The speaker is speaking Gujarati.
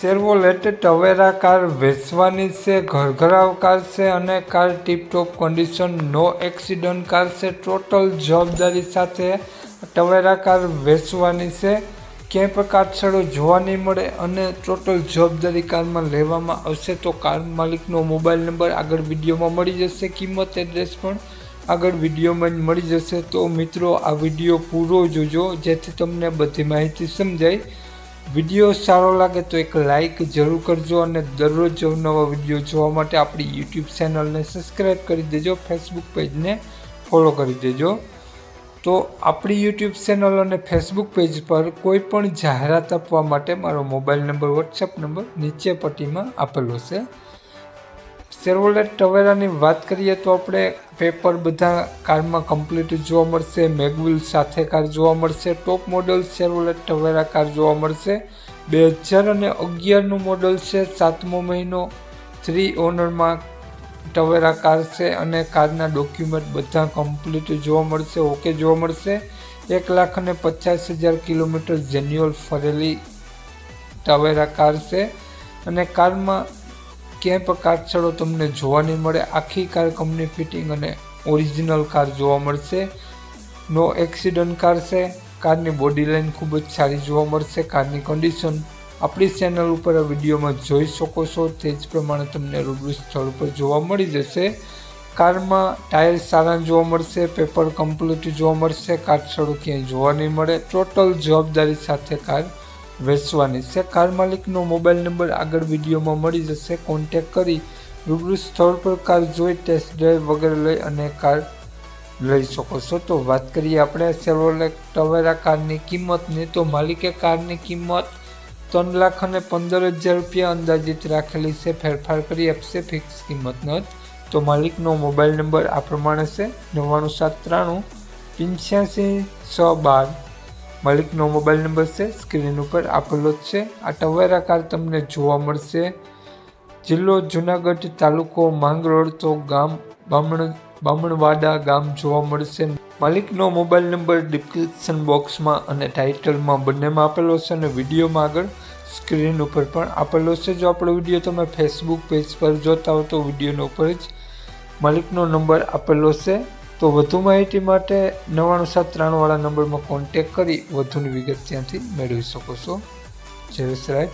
શેરવોલેટ ટવેરા કાર વેચવાની છે, ઘરઘરાવ કાર છે અને કાર ટીપટોપ કન્ડિશન નો એક્સિડન્ટ કાર છે. ટોટલ જવાબદારી સાથે ટવેરા કાર વેચવાની છે. ક્યાંય પણ કાટછડો જોવા નહીં મળે અને ટોટલ જવાબદારી કારમાં લેવામાં આવશે તો કાર માલિકનો મોબાઈલ નંબર આગળ વિડીયોમાં મળી જશે. કિંમત એડ્રેસ પણ આગળ વિડીયોમાં મળી જશે. તો મિત્રો, આ વીડિયો પૂરો જોજો, જેથી તમને બધી માહિતી સમજાય. વીડિયો સારો લાગે તો એક લાઈક જરૂર કરજો અને દરરોજ નવા વીડિયો જોવા માટે આપણી યુટ્યુબ ચેનલને સબસ્ક્રાઈબ કરી દેજો ફેસબુક પેજને ફોલો કરી દેજો. તો આપણી યુટ્યુબ ચેનલ અને ફેસબુક પેજ પર કોઈ પણ જાહેરાત આપવા માટે મારો મોબાઈલ નંબર વોટ્સએપ નંબર નીચે પટ્ટીમાં આપેલો છે. શેરવોલેટ ટવેરાની વાત કરીએ તો આપણે પેપર બધા કારમાં કમ્પ્લીટ જોવા મળશે મેગવિલ સાથે કાર જોવા મળશે top model Chevrolet Tavera car જોવા મળશે. બે હજાર અને અગિયારનું મોડલ છે, સાતમો મહિનો થ્રી ઓનરમાં ટવેરા કાર છે અને કારના ડોક્યુમેન્ટ બધા કમ્પ્લીટ જોવા મળશે ઓકે જોવા મળશે. એક લાખ અને પચાસ હજાર કિલોમીટર જેન્યુઅલ ફરેલી ટવેરા કાર છે અને કારમાં ક્યાંય પણ કાટછડો તમને જોવા નહીં મળે. આખી કાર કંપની ફિટિંગ અને ઓરિજિનલ કાર જોવા મળશે. નો એક્સિડન્ટ કાર છે. કારની બોડી લાઇન ખૂબ જ સારી જોવા મળશે. કારની કન્ડિશન આપણી ચેનલ ઉપર આ વિડીયોમાં જોઈ શકો છો. તે જ પ્રમાણે તમને રૂબરૂ સ્થળ ઉપર જોવા મળી જશે. કારમાં ટાયર સારા જોવા મળશે. પેપર કમ્પ્લીટ જોવા મળશે. કાટછડો ક્યાંય જોવા નહીં મળે. ટોટલ જવાબદારી સાથે કાર વેચવાની. છે, કાર માલિકનો મોબાઈલ નંબર આગળ વિડીયોમાં મળી જશે. કોન્ટેક કરી રૂબરૂ સ્થળ પર કાર જોઈ, ટેસ્ટ ડ્રાઈવ વગેરે લઈ અને કાર લઈ શકો છો. તો વાત કરીએ આપણે સેલોલેક ટવેરા કારની કિંમતની. તો માલિકે કારની કિંમત ત્રણ લાખ અને પંદર હજાર રૂપિયા અંદાજિત રાખેલી છે. ફેરફાર કરી આપશે, ફિક્સ કિંમત ન તો માલિકનો મોબાઈલ નંબર આ પ્રમાણે છે, નવ્વાણું સાત ત્રાણું, પંચ્યાસી છ બાર. માલિકનો મોબાઈલ નંબર છે, સ્ક્રીન ઉપર આપેલો જ છે. આ ટવેરા કાર તમને જોવા મળશે. જિલ્લો જુનાગઢ તાલુકો માંગરોળ તો ગામ બામણ, બામણવાડા ગામ જોવા મળશે. માલિકનો મોબાઈલ નંબર ડિસ્ક્રિપ્શન બોક્સમાં અને ટાઇટલમાં બંનેમાં આપેલો છે અને વિડીયોમાં આગળ સ્ક્રીન ઉપર પણ આપેલો છે. જો આપણો વીડિયો તમે ફેસબુક પેજ પર જોતા હો તો વિડીયોનો ઉપર જ માલિકનો નંબર આપેલો છે. તો વધુ માહિતી માટે નવ્વાણું સાત ત્રાણુંવાળા નંબરમાં કોન્ટેક કરી વધુની વિગત ત્યાંથી મેળવી શકો છો. જય વસરાજ